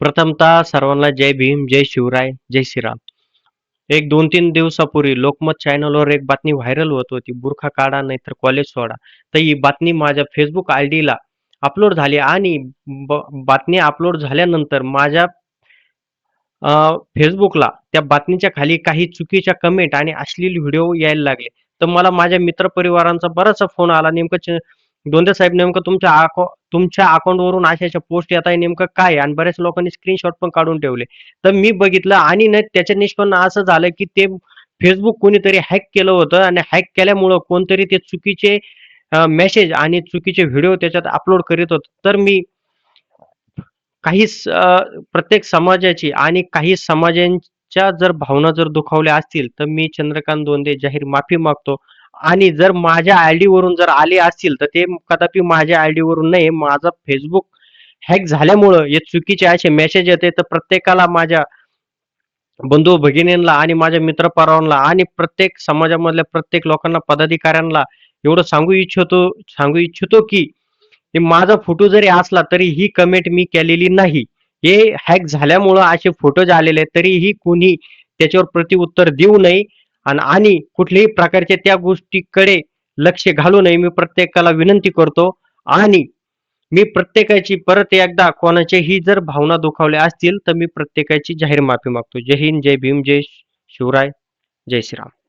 प्रथमतः सर्वांना जय भीम, जय शिवराय, जय श्रीराम. एक 2-3 दिवसापूर्वी लोकमत चॅनलवर एक बातमी व्हायरल होत होती. बुरखा काढा नाहीतर कॉलेज सोडा. तर ही बातमी माझ्या फेसबुक आय डीला अपलोड झाली आणि बातमी अपलोड झाल्यानंतर माझ्या फेसबुकला त्या बातमीच्या खाली काही चुकीच्या कमेंट आणि अश्लील व्हिडिओ यायला लागले. तर मला माझ्या मित्रपरिवारांचा बराचसा फोन आला. नेमकं दोनदा साहेब नेमकं तुमच्या अकाउ तुमच्या अकाउंटवरून अशा-अशा पोस्ट येत आहे नेमकं काय आणि बऱ्याच लोकांनी स्क्रीनशॉट पण काढून ठेवले. तर मी बघितलं आणि ना त्याच्या निष्पन्न असं झालं, की ते फेसबुक कोणीतरी हॅक केलं होतं आणि हॅक केल्यामुळं कोणतरी ते चुकीचे मेसेज आणि चुकीचे व्हिडिओ त्याच्यात अपलोड करीत होत तर मी काही स प्रत्येक समाजाची आणि काही च्या जर भावना जर दुखावल्या असतील, तर मी चंद्रकांत दोंदे जाहीर माफी मागतो आणि जर माझ्या आयडीवरून जर आले असतील, तर ते कदापि माझ्या आयडीवरून नाही. माझा फेसबुक हॅक झाल्यामुळं हे चुकीचे असे मेसेज येते. तर प्रत्येकाला माझ्या बंधू-भगिनींना आणि माझ्या मित्रपरिवाराला आणि प्रत्येक समाजामधल्या प्रत्येक लोकांना, पदाधिकाऱ्यांना एवढं सांगू इच्छितो सांगू इच्छितो, की माझा फोटो जरी असला, तरी ही कमेंट मी केलेली नाही. हे हॅक झाल्यामुळं असे फोटोज आलेले तरीही कोणी त्याच्यावर प्रतिउत्तर देऊ नये आणि कुठल्याही प्रकारच्या त्या गोष्टीकडे लक्ष घालू नये. मी प्रत्येकाला विनंती करतो आणि मी प्रत्येकाची परत एकदा कोणाच्याही जर भावना दुखावल्या असतील, तर मी प्रत्येकाची जाहीर माफी मागतो. जय हिंद, जय भीम, जय शिवराय, जय श्रीराम.